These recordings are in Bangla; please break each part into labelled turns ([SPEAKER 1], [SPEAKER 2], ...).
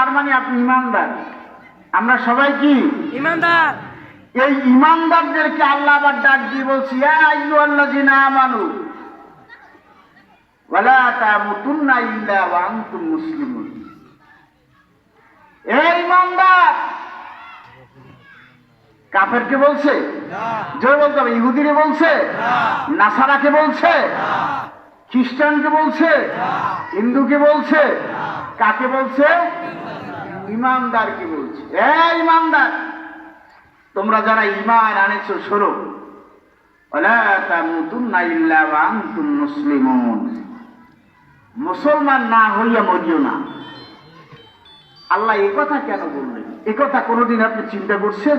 [SPEAKER 1] তার মানে আপনি ইমানদার। আমরা সবাই কি?
[SPEAKER 2] ইমানদার।
[SPEAKER 1] এই ইমানদারদেরকে আল্লাহ আবার ডাক দিয়ে বলছি আমানু মুসলিমুন। এই ইমানদার! কাফেরকে বলছে? জয় বলতে হবে ইহুদিরে বলছে? নাসারাকে বলছে? খ্রিস্টানকে বলছে? হিন্দুকে বলছে? কাকে বলছে? ইমানদারকে বলছে? এ ইমানদার! তোমরা যারা ইমান আনেছো শোনো। মুসলমান। না হইয়া মরিও না। আল্লাহ এ কথা কেন বললেন? এ কথা কোনোদিন আপনি চিন্তা করছেন?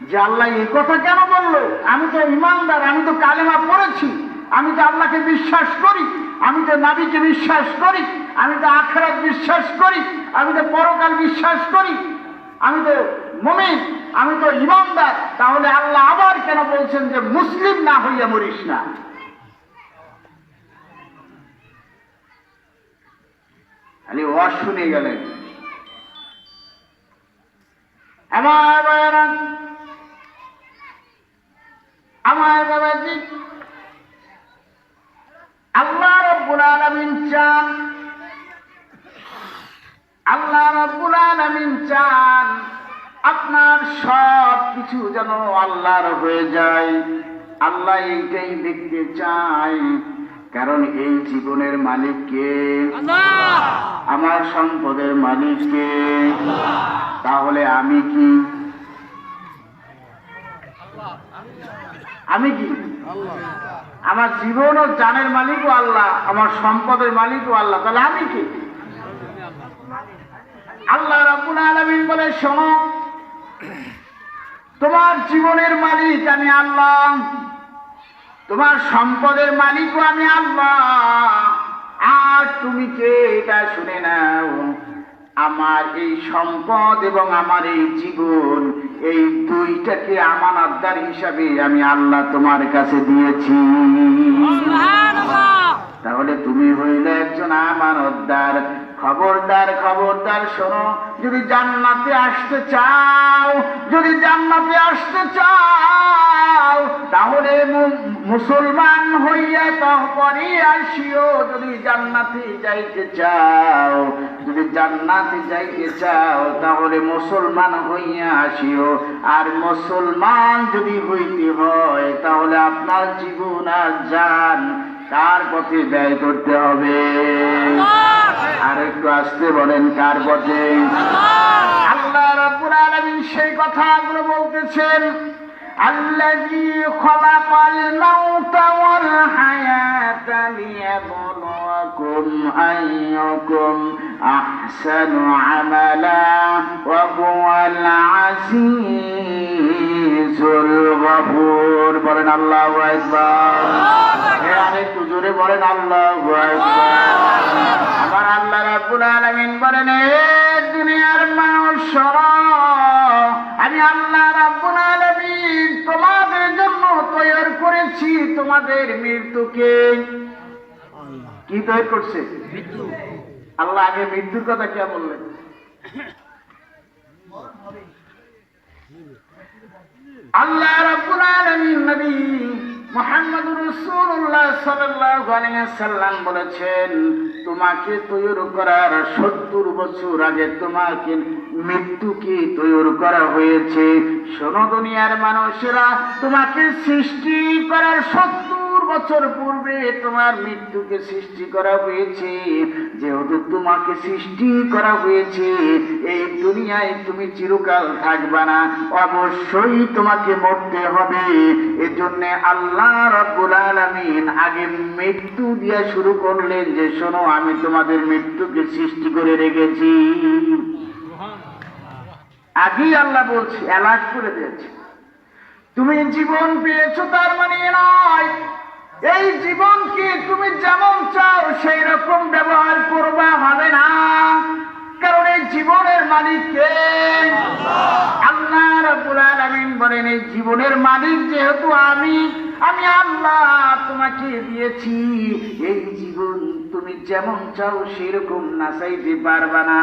[SPEAKER 1] যে আল্লাহ এ কথা কেন বলল? আমি তো ইমানদার আমি তো কালেমা পড়েছি। আমি তো আল্লাহকে বিশ্বাস করি। আমি তো নাবিকে বিশ্বাস করি, আমি তো আখরাত বিশ্বাস করি, আমি তো পরকাল বিশ্বাস করি, আমি তো মমিন, আমি তো ইমানদার, তাহলে আল্লাহ আবার কেন বলছেন যে মুসলিম না হইয়া মরিস না? খালি ওয়াজ শুনে গেলেন। আমার আমার বাবাজি আল্লাহ রব্বুল আলামিন চান। আল্লাহ রব্বুল আলামিন চান আপনার সব কিছু যেন আল্লাহর হয়ে যায়। আল্লাহ এইটাই দেখতে চায়। কারণ এই জীবনের মালিককে
[SPEAKER 2] আল্লাহ।
[SPEAKER 1] আমার সম্পদের মালিককে তাহলে আমি কি? আমি কি? আমার জীবন ও জানের মালিকও আল্লাহ, আমার সম্পদের মালিকও আল্লাহ। তাহলে আমি কি? আল্লাহ রাব্বুল আলামিন বলে, শোনো, তোমার জীবনের মালিক আমি আল্লাহ, তোমার সম্পদের মালিকও আমি আল্লাহ। আর তুমি কে? এটা শুনে আমার এই সম্পদ এবং আমার এই জীবন এই দুইটাকে আমানতদার হিসাবে আমি আল্লাহ তোমার কাছে দিয়েছি। তাহলে তুমি হইলে একজন আমানতদার। খবরদার খবরদার শোনো যদি জান্নাতে আসতে চাও যদি জান্নাতে আসতে চাও তাহলে মুসলমান হইয়া পরে আসিও, যদি জান্নাতে যাইতে চাও, যদি জান্নাতে যাইতে চাও, তাহলে মুসলমান হইয়া আসিও। আর মুসলমান যদি হইতে হয়, তাহলে আপনার জীবন আর যান, কার পথে ব্যয় করতে হবে? আর একটু আসতে বলেন, কার পথে? আল্লাহ রাব্বুল আলামিন সেই কথাগুলো বলতেছেন, আল্লাযী খালাকাল না ليبلوكم أيكم أحسن عملا وهو العزيز الغفور বলেন আল্লাহু আকবার এ আরেকটু জোরে বলেন আল্লাহু আকবার আমার আল্লাহ রাব্বুল আলামিন বলেন এ দুনিয়ার মানুষ শোনো, আমি আল্লাহ রাব্বুল আলামিন তোমাদের জন্য তৈরি করেছি তোমাদের মৃত্যুকে কি তৈরি করছে? আল্লাহ আগে মৃত্যুর কথা কে বললেন? আল্লাহ রাব্বুল আলামিন নবী মুহাম্মদুর রাসূলুল্লাহ সাল্লাল্লাহু আলাইহি সাল্লাম বলেছেন তোমাকে তৈরি করার 70 বছর আগে তোমাকে মৃত্যুকে তৈরি করা হয়েছে? শোনো দুনিয়ার মানুষেরা তোমাকে সৃষ্টি করার 70 বছর পূর্বে তোমার মৃত্যুকে সৃষ্টি করা হয়েছে। যেহেতু তোমাকে সৃষ্টি করা হয়েছে, এই দুনিয়ায় তুমি চিরকাল থাকবে না। অবশ্যই তোমাকে মরতে হবে। এজন্য আল্লাহ রাব্বুল আলামিন আগে মৃত্যু দিয়ে শুরু করলেন যে, শোনো, আমি তোমাদের মৃত্যুকে সৃষ্টি করে রেখেছি। আগেই আল্লাহ বলছি, অ্যালার্ট করে দিয়েছে। তুমি জীবন পেয়েছ, তার মানে নয়। এই জীবনকে তুমি যেমন চাও সেই রকম ব্যবহার করবা, হবে না। কারণ এই জীবনের মালিক কে? আল্লাহ রাব্বুল আলামিন বলেন, এই জীবনের মালিক যেহেতু আমি আমি আল্লাহ তোমাকে দিয়েছি। এই জীবন তুমি যেমন চাও সেরকম নাচাইতে পারবা না।